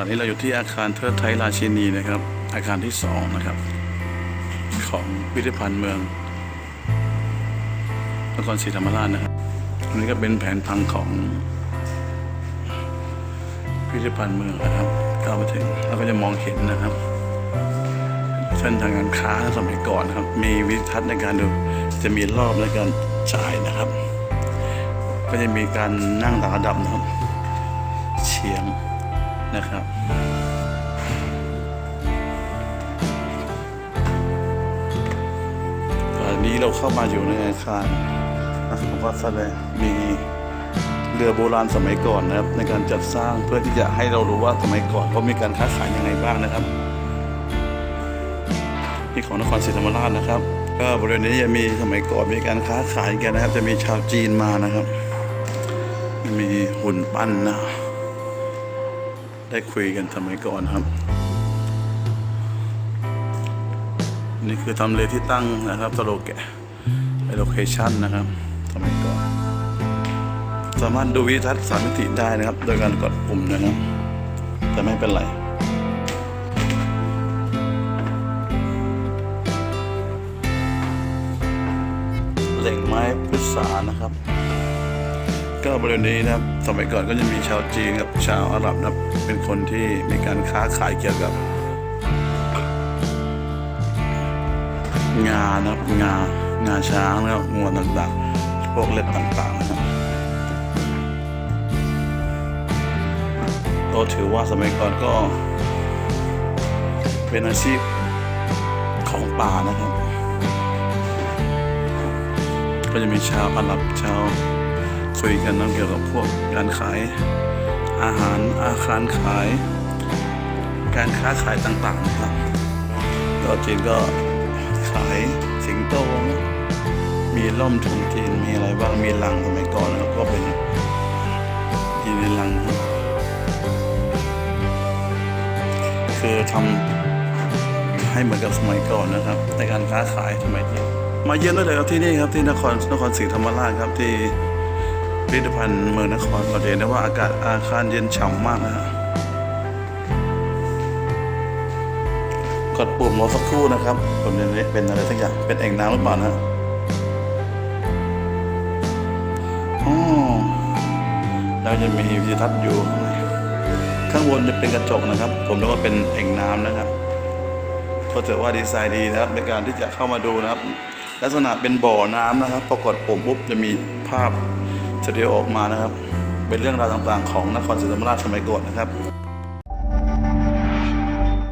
ณะนี้เราอยู่ที่อาคารเทิดไทยราชินีนะครับ อาคารที่สองนะครับ ของพิพิธภัณฑ์เมืองนครศรีธรรมราชนะครับอันนี้ก็เป็นแผนพังของพิพิธภัณฑ์เมืองนะครับเข้ามาถึงเราก็จะมองเห็นนะครับเส้นทางการค้าสมัยก่อนนะครับ มีวิทัศน์ในการดูจะมีรอบในการจ่ายนะครับ ก็จะมีการนั่งต่างระดับนะครับเฉียง นะครับ ตอนนี้เราเข้ามาอยู่ในอาคารนครวัดแสดงมีเรือโบราณสมัยก่อนนะครับ ในการจัดสร้างเพื่อที่จะให้เรารู้ว่าสมัยก่อนเขามีการค้าขายยังไงบ้างนะครับที่ของนครศรีธรรมราชนะครับก็บริเวณนี้จะมีสมัยก่อนมีการค้าขายกันนะครับ จะมีชาวจีนมานะครับ มีหุ่นปั้นนะ ได้คุยกันสมัยก่อนครับ นี่คือทำเลที่ตั้งนะครับสโลแกโลเคชันนะครับสมัยก่อน สามารถดูวิทัศน์สามมิติได้นะครับ โดยการกดปุ่มนะครับ แต่ไม่เป็นไรเหล่งไม้พุทรานะครับ ก็บริเวณนี้นะครับสมัยก่อนก็จะมีชาวจีนกับชาวอาหรับนะครับเป็นคนที่มีการค้าขายเกี่ยวกับ งานะครับงางาช้างนะครับงวงต่างๆพวกเล็บต่างๆนะครับก็ถือว่าสมัยก่อนก็เป็นอาชีพของป่านะครับ ก็จะมีชาวอาหรับชาว คุยกันนะเกี่ยวกับพวกการขายอาหารอาคารขาย การค้าขายต่างๆนะครับก็จีนก็ขายสิงโต มีล่มทุนจีนมีอะไรบ้างมีลังสมัยก่อนแล้วก็เป็นอยู่ในลังนะครับคือทำให้เหมือนกับสมัยก่อนนะครับ ในการค้าขายสมัยนี้มาเยี่ยมได้เลยครับที่นี่ครับที่นครนครศรีธรรมราชครับที่ พิพิธภัณฑ์เมืองนครเราจะเห็นได้ว่าอากาศอาคารเย็นฉ่ำมากนะฮะกดปุ่มรอสักครู่นะครับผมนี้เป็นอะไรสักอย่างเป็นแอ่งน้ำหรือเปล่านะอ๋อแล้วจะมีวิวทัศน์อยู่ ข้างบนจะเป็นกระจกนะครับ ผมเรียกว่าเป็นแอ่งน้ำนะครับก็ถือว่าดีไซน์ดีนะครับในการที่จะเข้ามาดูนะครับ ลักษณะเป็นบ่อน้ำนะครับพอกดปุ่มปุ๊บจะมีภาพ สตูดิโอออกมานะครับ เป็นเรื่องราวต่างๆ ของนครศรีธรรมราชสมัยก่อนนะครับ